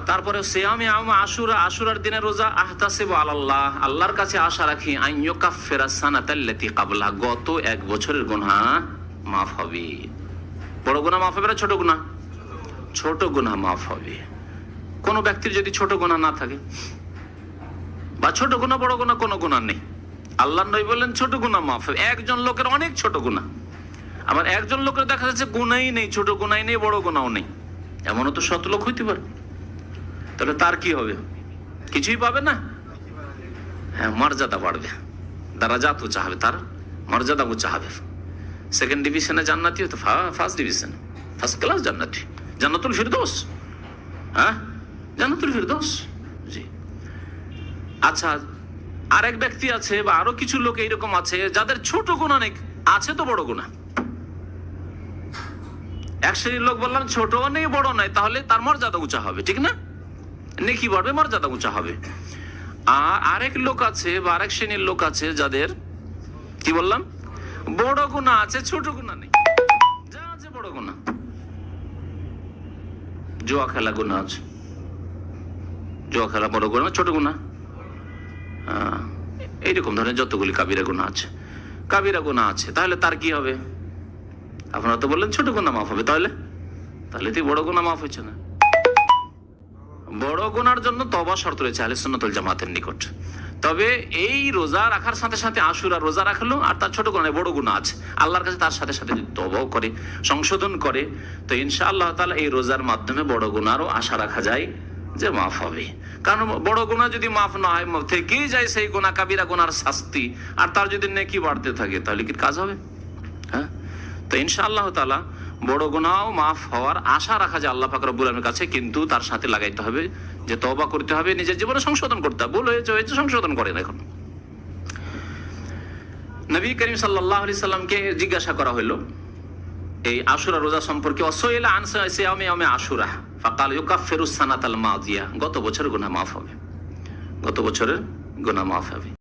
তারপরে সেয়ামে আমা আশুরা, আশুরার দিনে রোজা, আহতাসিব আল্লাহ আল্লাহর কাছে আশা রাখি আইয়ো কাফেরা সানাতাল্লাতি কাবলা গত এক বছরের গুনাহ মাফ হবে। বড় গুনাহ মাফ হবে না ছোট গুনাহ? ছোট গুনাহ মাফ হবে। কোনো ব্যক্তির যদি ছোট গুনাহ না থাকে, বা ছোট গুনাহ, বড় গুনাহ, কোনো গুনাহ নেই। আল্লাহ নবী বললেন, ছোট গুনাহ মাফ হবে। একজন লোকের অনেক ছোট গুনাহ। আবার একজন লোকের দেখা যাচ্ছে গুনাই নেই, ছোট গুনাই নেই, বড় গুনাও নেই। এমনও তো শত লোক হইতে পারে। তাহলে তার কি হবে? কিছুই পাবে না? হ্যাঁ মর্যাদা বাড়বে। দারাজাত উঁচা হবে তার, মর্যাদা উঁচা হবে। সেকেন্ড ডিভিশনে জান্নাতি হতো ফার্স্ট ডিভিশনে ফার্স্ট ক্লাস জান্নাতি। জান্নাতুল ফিরদোস। হ্যাঁ? জান্নাতুল ফিরদোস। জি। আচ্ছা আরেক ব্যক্তি আছে বা আরও কিছু লোক এইরকম আছে, যাদের ছোট গুণা নেই আছে তো বড় গুণা। এক শ্রেণির লোক বললাম, ছোট নেই, বড় নয় তাহলে তার মর্যাদা উঁচা হবে, ঠিক না? নেকি বাড়বে মর্যাদা উঁচা হবে। আর আরেক লোক আছে বা আরেক শ্রেণির লোক আছে যাদের কি বললাম? বড় গুণা আছে ছোট গুণা নেই। যা আছে বড় গুণা। জুয়া খেলা গুণা আছে। জুয়া খেলা বড় গুণা ছোট গুণা। আহ, এইরকম ধরনের যতগুলি কাবিরা গুণা আছে। কাবিরা গুণা আছে তাহলে তার কি হবে? আপনারা তো বললেন ছোট গুণা মাফ হবে তাহলে? তাহলে তুই বড় গুণা মাফ হচ্ছে না। বড় গোনার জন্য তবা শর্ত রয়েছে আহলে সুন্নাতুল জামাতের নিকট। তবে এই রোজা রাখার সাথে সাথে আশুরা রোজা রাখল আর তার ছোট গুণা বড় গুণা আছে। আল্লাহর কাছে তার সাথে সাথে যদি তবাও করে, সংশোধন করে। তো ইনশা আল্লাহ তালা এই রোজার মাধ্যমে বড় গুণারও আশা রাখা যায় যে মাফ হবে। কারণ বড় গুণা যদি মাফ না হয়, থেকেই যায় সেই গোনা কাবিরা গোনার শাস্তি। আর তার যদি নেকি বাড়তে থাকে, তাহলে কি কাজ হবে? হ্যাঁ? তো ইনশা আল্লাহ তালা বড় গুনাও মাফ হওয়ার আশা রাখা যায় আল্লাহ ফাকর বুলামের কাছে, কিন্তু তার সাথে লাগাইতে হবে যে তবা করতে হবে, নিজের জীবনে সংশোধন করতে হবে। ভুল হয়েছে হয়েছে, সংশোধন করেন এখন। নবী করিম সাল্লাহ আলি সাল্লামকে জিজ্ঞাসা করা হলো এই আশুরা রোজা সম্পর্কে অসইলা আনসা সিয়ামে আমে আশুরা, ফাকাল ইউকাফিরুস সানাতাল মাদিয়া গত বছর গুনাহ মাফ হবে। গত বছরের গুনাহ মাফ হবে।